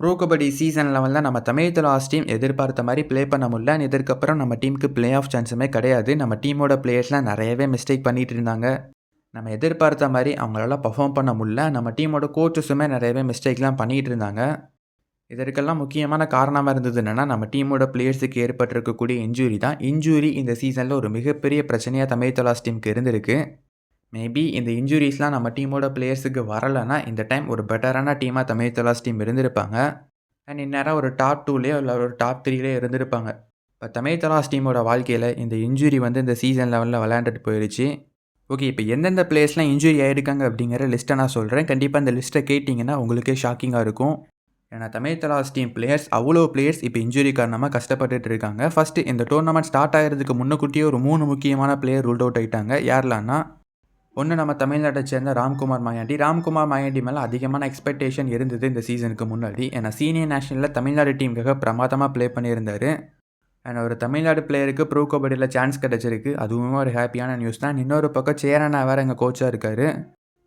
Bro kabaddi season லெவலில் நம்ம Tamil Thalaivas team எதிர்பார்த்த மாதிரி ப்ளே பண்ண முடியல. அண்ட் இதற்கப்புறம் நம்ம டீமுக்கு ப்ளே ஆஃப் சான்ஸுமே கிடையாது. நம்ம டீமோட பிளேயர்ஸ்லாம் நிறையவே மிஸ்டேக் பண்ணிட்டு இருந்தாங்க. நம்ம எதிர்பார்த்த மாதிரி அவங்களால பர்ஃபார்ம் பண்ண முடியல. நம்ம டீமோட கோச்சஸுமே நிறையவே மிஸ்டேக்லாம் பண்ணிகிட்டு இருந்தாங்க. இதற்கெல்லாம் முக்கியமான காரணமாக இருந்தது என்னென்னா நம்ம டீமோட பிளேயர்ஸுக்கு ஏற்பட்டிருக்கக்கூடிய இன்ஜூரி தான். இன்ஜூரி இந்த சீசனில் ஒரு மிகப்பெரிய பிரச்சனையாக தமிழ் தலாஸ் டீமுக்கு இருந்திருக்கு. மேபி இந்த இன்ஜுரிஸ்லாம் நம்ம டீமோட பிளேயர்ஸுக்கு வரலைன்னா இந்த டைம் ஒரு பெட்டரான டீமாக தமிழ் தலாஸ் டீம் இருந்திருப்பாங்க. அண்ட் இந்நேரம் ஒரு டாப் டூலேயோ இல்லை ஒரு டாப் த்ரீலேயோ இருந்திருப்பாங்க. இப்போ தமிழ் தலாஸ் டீமோட வாழ்க்கையில் இந்த இன்ஜுரி வந்து இந்த சீசன் லெவலில் விளையாண்டுட்டு போயிடுச்சு ஓகே இப்போ எந்தெந்த பிளேயர்ஸ்லாம் இன்ஜுரி ஆகிருக்காங்க அப்படிங்கிற லிஸ்ட்டை நான் சொல்கிறேன் கண்டிப்பாக இந்த லிஸ்ட்டை கேட்டிங்கன்னா உங்களுக்கே ஷாக்கிங்காக இருக்கும். ஏன்னா தமிழ் தலாஸ் டீம் பிளேயர்ஸ் அவ்வளோ பிளேயர்ஸ் இப்போ இன்ஜுரி காரணமாக கஷ்டப்பட்டுட்டு இருக்காங்க. ஃபஸ்ட்டு இந்த டோர்னமெண்ட் ஸ்டார்ட் ஆகிறதுக்கு முன்னக்கூட்டியே ஒரு மூணு முக்கியமான பிளேயர் ரூல்ட் அவுட் ஆகிட்டாங்க யாரெல்லாம்னா ஒன்று நம்ம தமிழ்நாட்டை சேர்ந்த ராம்குமார் மாயாண்டி. ராம்குமார் மாயாண்டி மேலே அதிகமான எக்ஸ்பெக்டேஷன் இருந்தது இந்த சீசனுக்கு முன்னாடி. ஏன்னா சீனியர் நேஷனலில் தமிழ்நாடு டீமுக்காக பிரமாதமாக ப்ளே பண்ணியிருந்தார். அண்ட் ஒரு தமிழ்நாடு பிளேயருக்கு ப்ரோ கபடியில் சான்ஸ் கிடச்சிருக்கு. அதுவுமே ஒரு ஹாப்பியான நியூஸ் தான். இன்னொரு பக்கம் சேரனா வேறு எங்கள் கோச்சாக இருக்கார்.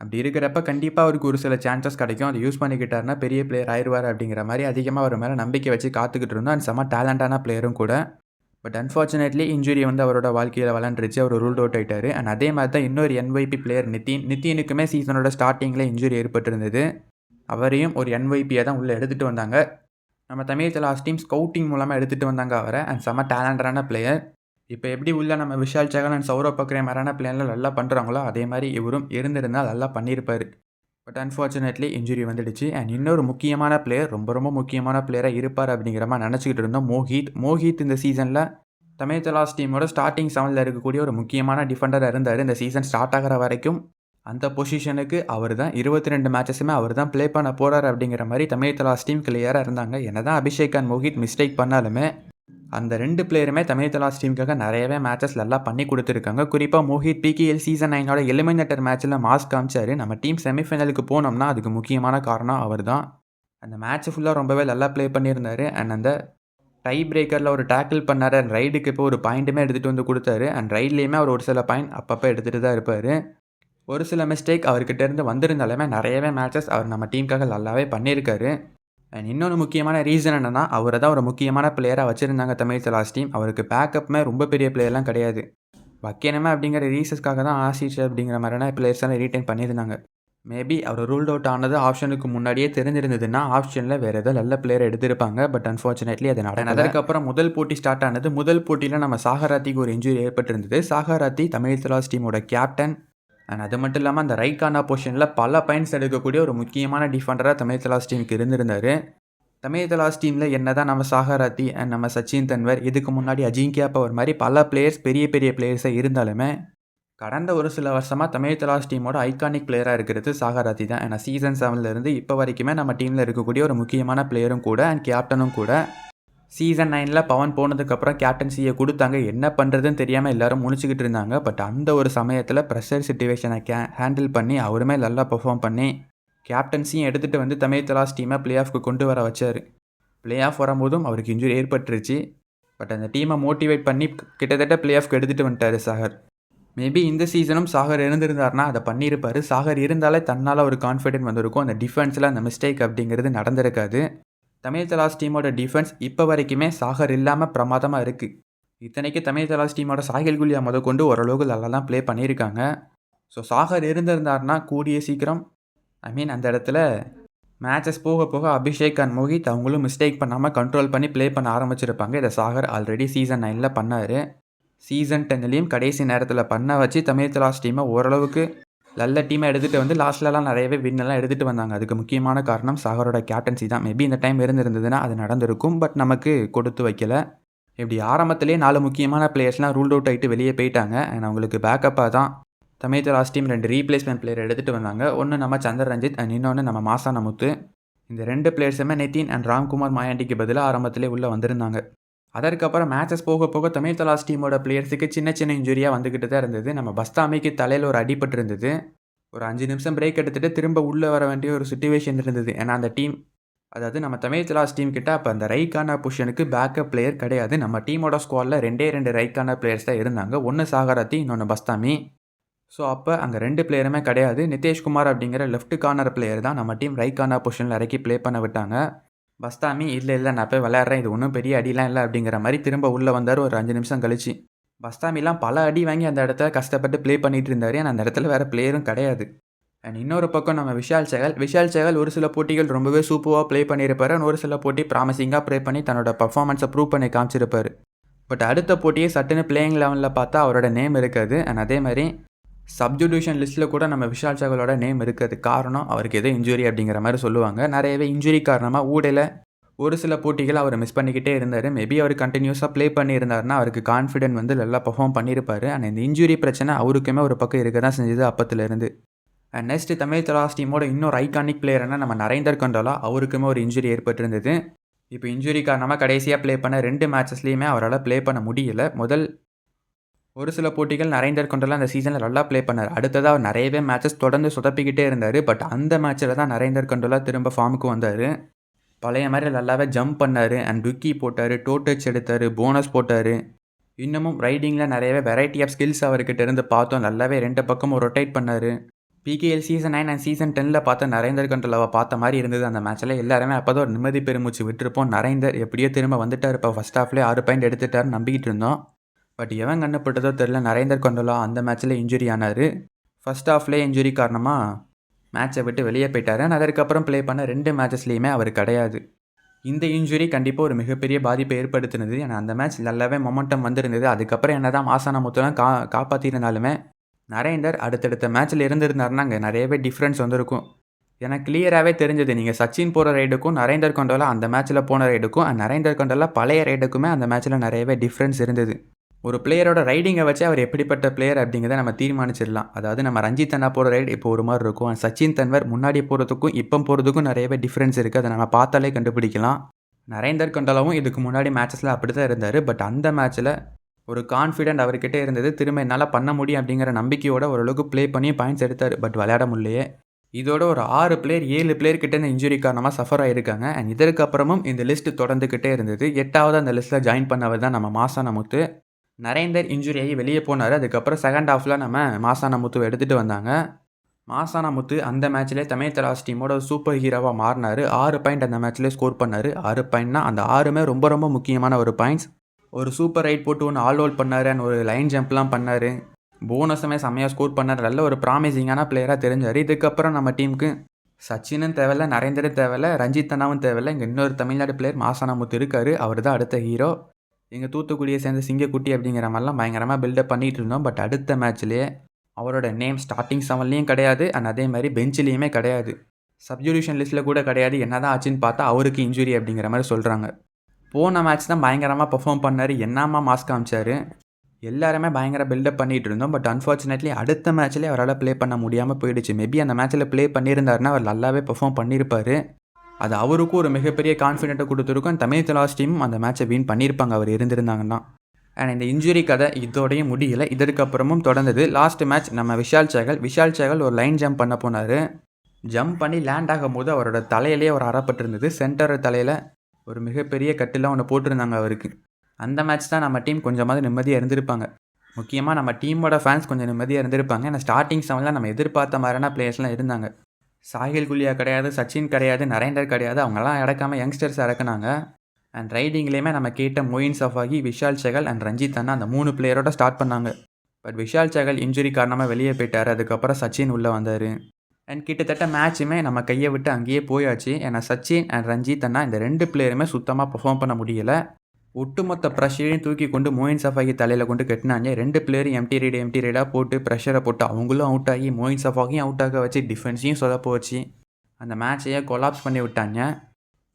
அப்படி இருக்கிறப்ப கண்டிப்பாக அவருக்கு ஒரு சில சான்சஸ் கிடைக்கும். அதை யூஸ் பண்ணிக்கிட்டாருன்னா பெரிய பிளேயர் ஆயிடுவார் அப்படிங்கிற மாதிரி அதிகமாக அவர் மேலே நம்பிக்கை வச்சு காத்துக்கிட்டு இருந்தோம். அண்ட் செம்ம டேலண்டான பிளேயரும் கூட. பட் அன்ஃபார்ச்சுனேட்லி இன்ஜுரி வந்து அவரோட வாழ்க்கையில் விளாண்டுருச்சு அவர் ரூல்ட் அவுட் ஆயிட்டாரு. அண்ட் அதே மாதிரி தான் இன்னொரு என்ஒய்பி பிளேயர் நிதின் நிதினுக்குமே சீசனோட ஸ்டார்டிங்கில் இன்ஜுரி ஏற்பட்டிருந்தது. அவரையும் ஒரு என்ஒய்பியை தான் உள்ளே எடுத்துகிட்டு வந்தாங்க. நம்ம தமிழ் தலாஸ் டீம் ஸ்கவுட்டிங் மூலமாக எடுத்துகிட்டு வந்தாங்க அவரை. அண்ட் செம்ம டேலண்டரான பிளேயர் இப்போ எப்படி உள்ள நம்ம விஷால் சகன் அண்ட் சௌரவ் பக்ரே மாதிரியான பிளேயர்லாம் நல்லா பண்ணுறாங்களோ அதே மாதிரி இவரும் இருந்திருந்தால் நல்லா பண்ணியிருப்பார். பட் அன்ஃபார்ச்சுனேட்லி இன்ஜுரி வந்துடுச்சு. அண்ட் இன்னொரு முக்கியமான பிளேயர் ரொம்ப ரொம்ப முக்கியமான பிளேயராக இருப்பார் அப்படிங்கிற மாதிரி நினச்சிக்கிட்டு இருந்தோம். மோஹித் மோஹித் இந்த சீசனில் தமிழ் தலாஸ் டீமோட ஸ்டார்டிங் செவனில் இருக்கக்கூடிய ஒரு முக்கியமான டிஃபெண்டராக இருந்தார். இந்த சீசன் ஸ்டார்ட் ஆகிற வரைக்கும் அந்த பொசிஷனுக்கு அவர் தான் இருபத்தி ரெண்டு மேட்சஸுமே அவர் தான் ப்ளே பண்ண போகிறார் அப்படிங்கிற மாதிரி தமிழ் தலாஸ் டீம் கிளியராக இருந்தாங்க. என்ன தான் அபிஷேக் அண்ட் மோஹித் மிஸ்டேக் பண்ணாலுமே அந்த ரெண்டு பிளேயருமே தமிழ் தலாஸ் டீமுக்காக நிறையவே மேட்சஸ் நல்லா பண்ணி கொடுத்துருக்காங்க. குறிப்பாக மோஹித் பிகேஎல் சீசன் நைனோட எலிமினேட்டர் மேட்ச்சில் மாஸ் காமிச்சார். நம்ம டீம் செமிஃபைனலுக்கு போனோம்னா அதுக்கு முக்கியமான காரணம் அவர் தான் அந்த மேட்ச் ஃபுல்லாக ரொம்பவே நல்லா ப்ளே பண்ணியிருந்தார். அண்ட் அந்த டை பிரேக்கரில் ஒரு டேக்கிள் பண்ணார். அண்ட் ரைடுக்கு இப்போ ஒரு பாயிண்ட்டுமே எடுத்துகிட்டு வந்து கொடுத்தாரு. அண்ட் ரைட்லேயுமே அவர் ஒரு சில பாயிண்ட் அப்பப்போ எடுத்துகிட்டு தான் இருப்பார். ஒரு சில மிஸ்டேக் அவர்கிட்ட இருந்து வந்திருந்தாலுமே நிறையவே மேட்சஸ் அவர் நம்ம டீமுக்காக நல்லாவே பண்ணியிருக்காரு. அண்ட் இன்னொன்று முக்கியமான ரீசன் என்னென்னா அவரை தான் ஒரு முக்கியமான பிளேயராக வச்சுருந்தாங்க தமிழ் தலாஸ் டீம் அவருக்கு பேக்கப்புமே ரொம்ப பெரிய பிளேயர்லாம் கிடையாது. வைக்கணுமே அப்படிங்கிற ரீசஸ்க்காக தான் ஆசிஷ் அப்படிங்கிற மாதிரியான பிளேயர்ஸ் எல்லாம் ரீட்டைன் பண்ணியிருந்தாங்க. மேபி அவர் ரூல்ட் அவுட் ஆனது ஆப்ஷனுக்கு முன்னாடியே தெரிஞ்சிருந்ததுன்னா ஆப்ஷனில் வேறு ஏதோ நல்ல பிளேயர் எடுத்திருப்பாங்க. பட் அன்ஃபார்ச்சுனேட்லி அது நடந்தது அதுக்கப்புறம் முதல் போட்டி ஸ்டார்ட் ஆனது முதல் போட்டியில் நம்ம சாகராத்திக்கு ஒரு இன்ஜுரி ஏற்பட்டிருந்தது. சாகராத்தி தமிழ் தலாஸ் டீமோட கேப்டன் அண்ட் அது மட்டும் இல்லாமல் அந்த ரைட் கார்னா பொசிஷனில் பல பாயிண்ட்ஸ் எடுக்கக்கூடிய ஒரு முக்கியமான டிஃபெண்டராக தமிழ் தலாஸ் டீமுக்கு இருந்திருந்தார். தமிழ் தலாஸ் டீமில் என்ன தான் நம்ம சாகராத்தி அண்ட் நம்ம சச்சின் தன்வர் இதுக்கு முன்னாடி அஜிங்கியா பவர் மாதிரி பல பிளேயர்ஸ் பெரிய பெரிய பிளேயர்ஸாக இருந்தாலுமே கடந்த ஒரு சில வருஷமாக தமிழ் தலாஸ் டீமோட ஐகானிக் பிளேயராக இருக்கிறது சாகராத்தி தான். ஏன்னா சீசன் செவன்லேருந்து இப்போ வரைக்குமே நம்ம டீமில் இருக்கக்கூடிய ஒரு முக்கியமான பிளேயரும் கூட அண்ட் கேப்டனும் கூட. சீசன் நைனில் பவன் போனதுக்கப்புறம் கேப்டன்சியை கொடுத்தாங்க. என்ன பண்ணுறதுன்னு தெரியாமல் எல்லாரும் முடிச்சுக்கிட்டு இருந்தாங்க. பட் அந்த ஒரு சமயத்தில் ப்ரெஷர் சுச்சுவேஷனை கே ஹேண்டில் பண்ணி அவருமே நல்லா பெர்ஃபார்ம் பண்ணி கேப்டன்சியும் எடுத்துகிட்டு வந்து தமிழ் தலாஸ் டீமை பிளே ஆஃப்க்கு கொண்டு வர வச்சார். பிளே ஆஃப் வரும்போதும் அவருக்கு இன்ஜுரி ஏற்பட்டுருச்சு. பட் அந்த டீமை மோட்டிவேட் பண்ணி கிட்டத்தட்ட பிளே ஆஃப்க்கு எடுத்துகிட்டு வந்துட்டார் சாகர். மேபி இந்த சீசனும் சாகர் இருந்திருந்தார்னா அதை பண்ணியிருப்பார். சாகர் இருந்தாலே தன்னால் ஒரு கான்ஃபிடென்ட் வந்திருக்கும். அந்த டிஃபென்ஸில் அந்த மிஸ்டேக் அப்படிங்கிறது நடந்திருக்காது. தமிழ் தலாஸ் டீமோட டிஃபென்ஸ் இப்போ வரைக்குமே சாகர் இல்லாமல் பிரமாதமாக இருக்குது இத்தனைக்கு தமிழ் தலாஸ் டீமோட சாகில் குலியா முத கொண்டு ஓரளவுக்கு நல்லா தான் ப்ளே பண்ணியிருக்காங்க. ஸோ சாகர் இருந்திருந்தார்னா கூடிய சீக்கிரம் ஐ மீன் அந்த இடத்துல மேட்சஸ் போக போக அபிஷேக் அண்ட் மோஹித் அவங்களும் மிஸ்டேக் பண்ணாமல் கண்ட்ரோல் பண்ணி ப்ளே பண்ண ஆரம்பிச்சிருப்பாங்க. இதை சாகர் ஆல்ரெடி சீசன் நைனில் பண்ணார். சீசன் டென்லேயும் கடைசி நேரத்தில் பண்ண வச்சு தமிழ் தலாஸ் டீமை ஓரளவுக்கு நல்ல டீமை எடுத்துகிட்டு வந்து லாஸ்ட்லலாம் நிறையவே வின்னெல்லாம் எடுத்துகிட்டு வந்தாங்க. அதுக்கு முக்கியமான காரணம் சாகரோட கேப்டன்சி தான். மேபி இந்த டைம் இருந்திருந்ததுன்னா அது நடந்திருக்கும். பட் நமக்கு கொடுத்து வைக்கல. இப்படி ஆரம்பத்திலே நாலு முக்கியமான பிளேயர்ஸ்லாம் ரூல்ட் அவுட் ஆகிட்டு வெளியே போயிட்டாங்க. அண்ட் அவங்களுக்கு பேக்கப்பாக தான் தமிழ் லாஸ்ட் டீம் ரெண்டு ரீப்ளேஸ்மெண்ட் பிளேயர் எடுத்துகிட்டு வந்தாங்க. ஒன்று நம்ம சந்தர் ரஞ்சித் அண்ட் இன்னொன்று நம்ம மாசான முத்து இந்த ரெண்டு பிளேயர்ஸுமே நிதின் அண்ட் ராம்குமார் மாயாண்டிக்கு பதிலாக ஆரம்பத்திலே உள்ளே வந்திருந்தாங்க. அதற்கப்புறம் மேட்சஸ் போக போக தமிழ் தலாஸ் டீமோட பிளேயர்ஸுக்கு சின்ன சின்ன இன்ஜுரியாக வந்துக்கிட்டு தான் இருந்தது. நம்ம பஸ்தாமிக்கு தலையில் ஒரு அடிபட்டு இருந்தது. ஒரு அஞ்சு நிமிஷம் பிரேக் எடுத்துகிட்டு திரும்ப உள்ளே வர வேண்டிய ஒரு சுச்சுவேஷன் இருந்தது. ஏன்னா அந்த டீம் அதாவது நம்ம தமிழ் தலாஸ் டீம் கிட்ட அப்போ அந்த ரைக்கான பொசிஷனுக்கு பேக்கப் பிளேயர் கிடையாது. நம்ம டீமோட ஸ்குவாடில் ரெண்டே ரெண்டு ரைக்கான பிளேயர்ஸ் தான் இருந்தாங்க. ஒன்று சாகராத்தி இன்னொன்று பஸ்தாமி. ஸோ அப்போ அங்கே ரெண்டு பிளேயருமே கிடையாது. நிதேஷ்குமார் அப்படிங்கிற லெஃப்ட் கார்னர் பிளேயர் தான் நம்ம டீம் ரைட் கார்னர் பொசிஷனில் இறக்கி ப்ளே பண்ண விட்டாங்க. பஸ்தாமி இல்லை இல்லை நான் போய் விளையாடுறேன். இது ஒன்றும் பெரிய அடிலாம் இல்லை அப்படிங்கிற மாதிரி திரும்ப உள்ளே வந்தார் ஒரு அஞ்சு நிமிஷம் கழிச்சு. பஸ்தாமிலாம் பல அடி வாங்கி அந்த இடத்துல கஷ்டப்பட்டு ப்ளே பண்ணிகிட்டு இருந்தார் ஆனால் அந்த இடத்துல வேறு பிளேயரும் கிடையாது. அண்ட் இன்னொரு பக்கம் நம்ம விஷால் சேகல். விஷால் சேகல் ஒரு சில போட்டிகள் ரொம்பவே சூப்பராக ப்ளே பண்ணியிருப்பாரு. ஒரு சில போட்டி ப்ராமிசிங்காக ப்ளே பண்ணி தன்னோட பர்ஃபார்மன்ஸை ப்ரூவ் பண்ணி காமிச்சிருப்பார் பட் அடுத்த போட்டியே சட்டுன்னு பிளேயிங் லெவனில் பார்த்தா அவரோட நேம் இருக்காது. அண்ட் அதே மாதிரி சப்ஜுடியூஷன் லிஸ்ட்டில் கூட நம்ம விஷால் சகலோட நேம் இருக்காது. காரணம் அவருக்கு எதோ இன்ஜூரி அப்படிங்கிற மாதிரி சொல்லுவாங்க. நிறையவே இன்ஜூரி காரணமாக ஊடையில் ஒரு சில போட்டிகள் அவர் மிஸ் பண்ணிக்கிட்டே இருந்தார் மேபி அவர் கண்டினியூஸாக ப்ளே பண்ணியிருந்தாருன்னா, அவருக்கு கான்ஃபிடென்ட் வந்து நல்லா பர்ஃபார்ம் பண்ணியிருப்பார் அண்ட் இந்த இன்ஜூரி பிரச்சனை அவருக்குமே ஒரு பக்கம் இருக்க தான் செஞ்சது அப்பத்துலேருந்து அண்ட் நெக்ஸ்ட் தமிழ் தலாஸ் டீமோட இன்னொரு ஐகானிக் பிளேயர்னா நம்ம நரேந்தர் கண்டோலா. அவருக்குமே ஒரு இன்ஜூரி ஏற்பட்டிருந்தது. இப்போ இன்ஜூரி காரணமாக கடைசியாக ப்ளே பண்ண ரெண்டு மேட்சஸ்லேயுமே அவரால் ப்ளே பண்ண முடியல. முதல் ஒரு சில போட்டிகள் நரேந்தர் கண்டோலா அந்த சீசனில் நல்லா ப்ளே பண்ணார். அடுத்ததாக அவர் நிறையவே மேட்சஸ் தொடர்ந்து சொதப்பிக்கிட்டே இருந்தார். பட் அந்த மேட்ச்சில் தான் நரேந்தர் கண்டோலா திரும்ப ஃபார்முக்கு வந்தார். பழைய மாதிரி நல்லாவே ஜம்ப் பண்ணார். அண்ட் டுக்கி போட்டார் டோ டச் எடுத்தார் போனஸ் போட்டார். இன்னமும் ரைடிங்கில் நிறையவே வெரைட்டி ஆஃப் ஸ்கில்ஸ் அவர்கிட்ட இருந்து பார்த்தோம். நல்லாவே ரெண்டு பக்கமும் ரொட்டேட் பண்ணார். PKL season nine and season 10ல பார்த்த நரேந்தர் கண்டோலாவ பார்த்த மாதிரி இருந்தது. அந்த மேட்ச்சில் எல்லாருமே அப்பதான் ஒரு நிம்மதி பெருமூச்சு விட்டுருப்போம். நரேந்தர் எப்படியோ திரும்ப வந்துட்டார். இப்போ ஃபஸ்ட் ஹாஃப்லேயே ஆறு பாயிண்ட் எடுத்துட்டாருன்னு நம்பிக்கிட்டு இருந்தோம். பட் எவன் கண்ணப்பட்டதோ தெரில நரேந்தர் கொண்டோலா அந்த மேட்ச்சில் இன்ஜூரி ஆனாரு. ஃபர்ஸ்ட் ஹாஃப்லயே இன்ஜுரி காரணமாக மேட்ச்சை விட்டு வெளியே போயிட்டார் நான் அதுக்கப்புறம் ப்ளே பண்ண ரெண்டு மேட்சஸ்லேயுமே அவர் கிடையாது. இந்த இன்ஜூரி கண்டிப்பாக ஒரு மிகப்பெரிய பாதிப்பை ஏற்படுத்தினது. ஏன்னா அந்த மேட்ச் நல்லாவே மொமெண்டம் வந்திருந்தது. அதுக்கப்புறம் என்னதான் மாசான முத்துலாம் கா காப்பாத்தியிருந்தாலுமே, நரேந்தர் அடுத்தடுத்த மேட்ச்சில் இருந்திருந்தாருன்னா, அங்கே நிறையவே டிஃப்ரென்ஸ் வந்திருக்கும். எனக்கு கிளியராகவே தெரிஞ்சது. நீங்கள் சச்சின் போகிற ரைடுக்கும், நரேந்தர் கொண்டோலா அந்த மேட்ச்சில் போன ரைடுக்கும், நரேந்தர் கொண்டோலா பழைய ரைடுக்குமே அந்த மேட்ச்சில் நிறையவே டிஃப்ரென்ஸ் இருந்தது. ஒரு பிளேயரோட ரைடிங்கை வச்சு அவர் எப்படிப்பட்ட பிளேயர் அப்படிங்கிறத நம்ம தீர்மானிச்சிடலாம். அதாவது நம்ம ரஞ்சித் அண்ணா போகிற ரைடு இப்போ ஒரு மாதிரி இருக்கும். சச்சின் தன்வர் முன்னாடி போகிறதுக்கும் இப்போ போகிறதுக்கும் நிறையவே டிஃப்ரென்ஸ் இருக்குது அதை நம்ம பார்த்தாலே கண்டுபிடிக்கலாம். நரேந்தர் கண்டோலாவும் இதுக்கு முன்னாடி மேட்ச்சஸில் அப்படி தான் இருந்தார் பட் அந்த மேட்ச்சில் ஒரு கான்ஃபிடென்ட் அவர்கிட்ட இருந்தது. திரும்ப என்னால் பண்ண முடியும் அப்படிங்கிற நம்பிக்கையோட ஓரளவுக்கு ப்ளே பண்ணி பாயிண்ட்ஸ் எடுத்தார் பட் விளையாட முடியலையே. இதோட ஒரு ஆறு பிளேயர் ஏழு பிளேயர் கிட்ட இந்த இன்ஜுரி காரணமாக சஃபர் ஆகியிருக்காங்க அண்ட் இதற்கப்புறமும் இந்த லிஸ்ட் தொடர்ந்துக்கிட்டே இருந்தது. எட்டாவது அந்த லிஸ்ட்டில் ஜாயின் பண்ணவர் தான் நம்ம மாசான முத்து. நரேந்தர் இன்ஜூரி ஆகி வெளியே போனாரு. அதுக்கப்புறம் செகண்ட் ஹாஃபில் நம்ம மாசான முத்துவை எடுத்துகிட்டு வந்தாங்க. மாசான முத்து அந்த மேட்ச்லேயே தமிழ் தலாஸ் டீமோட சூப்பர் ஹீரோவாக மாறினார் ஆறு பாயிண்ட் அந்த மேட்ச்லேயே ஸ்கோர் பண்ணார் ஆறு பாயிண்ட்னா அந்த ஆறுமே ரொம்ப ரொம்ப முக்கியமான ஒரு பாயிண்ட்ஸ். ஒரு சூப்பர் ரைட் போட்டு ஒன்று ஆல் அவுட் பண்ணார் அண்ட் ஒரு லைன் ஜம்ப்லாம் பண்ணாரு. போனஸுமே செம்மையாக ஸ்கோர் பண்ணாரு. நல்ல ஒரு ப்ராமிசிங்கான பிளேயராக தெரிஞ்சார் இதுக்கப்புறம் நம்ம டீமுக்கு சச்சினும் தேவையில்ல, நரேந்தரும் தேவையில்ல, ரஞ்சித் அண்ணாவும் தேவையில்ல. இங்கே இன்னொரு தமிழ்நாடு பிளேயர் மாசான முத்து இருக்கார் அவர் தான் அடுத்த ஹீரோ. எங்கள் தூத்துக்குடியை சேர்ந்த சிங்கக்குட்டி அப்படிங்கிற மாதிரிலாம் பயங்கரமாக பில்டப் பண்ணிகிட்டு இருந்தோம். பட் அடுத்த மேட்ச்லேயே அவரோட நேம் ஸ்டார்டிங் செவன்லேயும் கிடையாது. அண்ட் அதே மாதிரி பெஞ்சிலையுமே கிடையாது. சப்ஸ்டிடியூஷன் லிஸ்ட்டில் கூட கிடையாது. என்னதான் ஆச்சுன்னு பார்த்தா அவருக்கு இன்ஜுரி அப்படிங்கிற மாதிரி சொல்கிறாங்க போன மேட்ச் தான் பயங்கரமாக பெர்ஃபார்ம் பண்ணார் என்னாமா மாஸ்க் காமிச்சார் எல்லாருமே பயங்கர பில்டப் பண்ணிட்டு இருந்தோம். பட் அன்ஃபார்ச்சுனேட்லி அடுத்த மேட்ச்லேயே அவரால் ப்ளே பண்ண முடியாமல் போயிடுச்சு. மேபி அந்த மேட்ச்சில் ப்ளே பண்ணியிருந்தாருன்னா, அவர் நல்லாவே பெர்ஃபார்ம் பண்ணியிருப்பார் அது அவருக்கும் ஒரு மிகப்பெரிய கான்ஃபிடென்ட்டை கொடுத்துருக்கும் தமிழ் தலாஸ் டீமும் அந்த மேட்சை வின் பண்ணியிருப்பாங்க அவர் இருந்திருந்தாங்கன்னா. அண்ட் இந்த இன்ஜூரி கதை இதோடயும் முடியல. இதற்கப்புறமும் தொடர்ந்தது. லாஸ்ட் மேட்ச் நம்ம விஷால் சேகல். விஷால் சேகல் ஒரு லைன் ஜம்ப் பண்ண போனாரு. ஜம்ப் பண்ணி லேண்ட் ஆகும்போது அவரோட தலையிலேயே ஒரு அறப்பட்டிருந்தது. சென்டர் தலையில் ஒரு மிகப்பெரிய கட்டுலாம் ஒன்று போட்டிருந்தாங்க அவருக்கு. அந்த மேட்ச் தான் நம்ம டீம் கொஞ்சமாவது நிம்மதியாக இருந்திருப்பாங்க. முக்கியமாக நம்ம டீமோட ஃபேன்ஸ் கொஞ்சம் நிம்மதியாக இருந்திருப்பாங்க. ஏன்னா ஸ்டார்டிங் 7ல நம்ம எதிர்பார்த்த மாதிரியான பிளேயர்ஸ்லாம் இருந்தாங்க. சாஹில் குலியா கிடையாது. சச்சின் கிடையாது. நரேந்தர் கிடையாது. அவங்கெல்லாம் இறக்காம யங்ஸ்டர்ஸ் இறக்குனாங்க. அண்ட் ரைடிங்லேயுமே நம்ம கேட்ட Moin Safaghi, Vishal Sehgal and Ranjit அண்ணா அந்த மூணு பிளேயரோட ஸ்டார்ட் பண்ணாங்க. பட் விஷால் சேகல் இன்ஜுரி காரணமாக வெளியே போயிட்டார் அதுக்கப்புறம் சச்சின் உள்ளே வந்தார் அண்ட் கிட்டத்தட்ட மேட்சுமே நம்ம கையை விட்டு அங்கேயே போயாச்சு. ஏன்னா சச்சின் அண்ட் ரஞ்சித் அண்ணா இந்த ரெண்டு பிளேயருமே சுத்தமாக பர்ஃபார்ம் பண்ண முடியலை ஒட்டுமொத்த ப்ரெஷரையும் தூக்கி கொண்டு மோயின் சஃபாகி தலையில் கொண்டு கட்டினாங்க ரெண்டு பிளேயரும் எம்டி ரைடு எம்டி ரைடாக போட்டு ப்ரெஷரை போட்டு அவங்களும் அவுட் ஆகி மொயின் சஃபாகியும் அவுட் ஆக வச்சு டிஃபென்ஸையும் சொதப்ப வச்சு அந்த மேட்சையே கொலாப்ஸ் பண்ணி விட்டாங்க.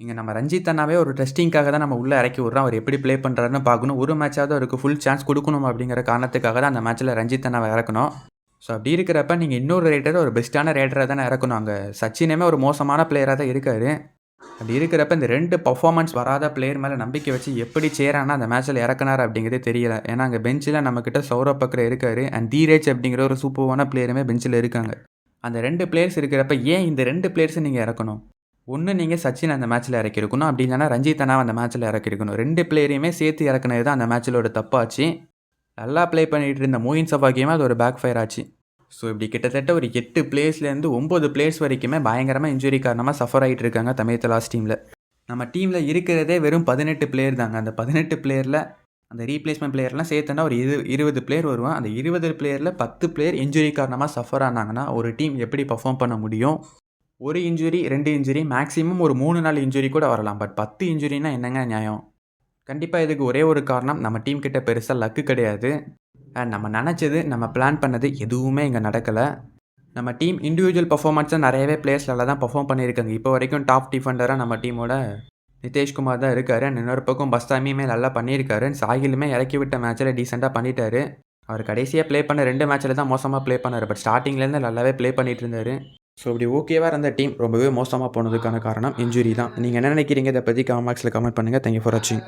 இங்கே நம்ம ரஞ்சித் அண்ணாவே ஒரு டெஸ்டிங்காக தான் நம்ம உள்ளே இறக்கி விட்றோம் அவர் எப்படி ப்ளே பண்ணுறாருன்னு பார்க்கணும். ஒரு மேட்சாவது அவருக்கு ஃபுல் சான்ஸ் கொடுக்கணும் அப்படிங்கிற காரணத்துக்காக தான் அந்த மேட்ச்சில் ரஞ்சித் அண்ணாவை இறக்கணும் ஸோ அப்படி இருக்கிறப்ப நீங்கள் இன்னொரு ரேட்டரை ஒரு பெஸ்ட்டான ரேட்டரை தானே இறக்கணும். அங்கே சச்சினுமே ஒரு மோசமான பிளேயராக தான் இருக்காரு. அப்படி இருக்கிறப்ப இந்த ரெண்டு பர்ஃபார்மன்ஸ் வராத பிளேயர் மேலே நம்பிக்கை வச்சு எப்படி சேரானா அந்த மேட்ச்சில் இறக்குனாரு அப்படிங்கிறதே தெரியல. ஏன்னா அங்கே பெஞ்சில் நம்மக்கிட்ட சௌரவ் பக்ரே இருக்காரு. அண்ட் தீரேஜ் அப்படிங்கிற ஒரு சூப்பர்வான பிளேயருமே பெஞ்சில் இருக்காங்க. அந்த ரெண்டு பிளேயர்ஸ் இருக்கிறப்ப ஏன் இந்த ரெண்டு பிளேயர்ஸை நீங்கள் இறக்கணும்? ஒன்று நீங்கள் சச்சின் அந்த மேட்ச்சில் இறக்கிருக்கணும் அப்படி இல்லைனா ரஞ்சித்தனா அந்த மேட்ச்சில் இறக்கிருக்கணும் ரெண்டு பிளேயரையுமே சேர்த்து இறக்குனது தான் அந்த மேட்ச்சில் ஒரு தப்பாச்சு. நல்லா ப்ளே பண்ணிகிட்டு இருந்த மொயின் சஃபாகியுமே அது ஒரு பேக் ஃபயர் ஆச்சு. ஸோ இப்படி கிட்டத்தட்ட ஒரு 8 பிளேயர்ஸ்லேருந்து 9 பிளேயர்ஸ் வரைக்குமே பயங்கரமாக இன்ஜூரி காரணமாக சஃபர் ஆகிட்டு இருக்காங்க தமிழ் தலாஸ் டீமில் நம்ம டீமில் இருக்கிறதே வெறும் பதினெட்டு பிளேயர் தாங்க. அந்த பதினெட்டு பிளேயரில் அந்த ரீப்ளேஸ்மெண்ட் பிளேயர்லாம் சேர்த்தனா ஒரு இரு இருபது பிளேயர் வருவான் அந்த இருபது பிளேயரில் பத்து பிளேயர் இன்ஜுரி காரணமாக சஃபர் ஆனாங்கன்னா ஒரு டீம் எப்படி பர்ஃபார்ம் பண்ண முடியும்? ஒரு இன்ஜுரி ரெண்டு இன்ஜுரி மேக்ஸிமம் ஒரு மூணு நாள் இன்ஜுரி கூட வரலாம். பட் பத்து இன்ஜுரினா என்னங்க நியாயம்? கண்டிப்பாக இதுக்கு ஒரே ஒரு காரணம் நம்ம டீம் கிட்ட பெருசாக லக்கு கிடையாது. அண்ட் நம்ம நினச்சது நம்ம பிளான் பண்ணது எதுவுமே இங்கே நடக்கலை. நம்ம டீம் இண்டிவிஜுவல் பர்ஃபார்மன்ஸாக நிறையவே பிளேயர்ஸ் நல்லா தான் பர்ஃபார்ம் பண்ணியிருக்காங்க. இப்போ வரைக்கும் டாப் டிஃபெண்டராக நம்ம டீமோட நிதேஷ்குமார் தான் இருக்கார். அண்ட் இன்னொரு பக்கம் பஸ்தாமியுமே நல்லா பண்ணியிருக்காரு. சாகிலுமே இறக்கி விட்ட மேட்ச்சில் டீசெண்டாக பண்ணிட்டாரு. அவர் கடைசியாக ப்ளே பண்ண ரெண்டு மேட்ச்சில் தான் மோசமாக ப்ளே பண்ணார். பட் ஸ்டார்டிங்லேருந்து நல்லாவே ப்ளே பண்ணிட்டு இருந்தார். ஸோ இப்படி ஓகேவாக இருந்த டீம் ரொம்பவே மோசமாக போனதுக்கான காரணம் இன்ஜுரி தான். நீங்கள் என்ன நினைக்கிறீங்க? இதை பற்றி காமாக்ஸில் கமெண்ட் பண்ணுங்கள் தேங்க்யூ ஃபார் வாட்சிங்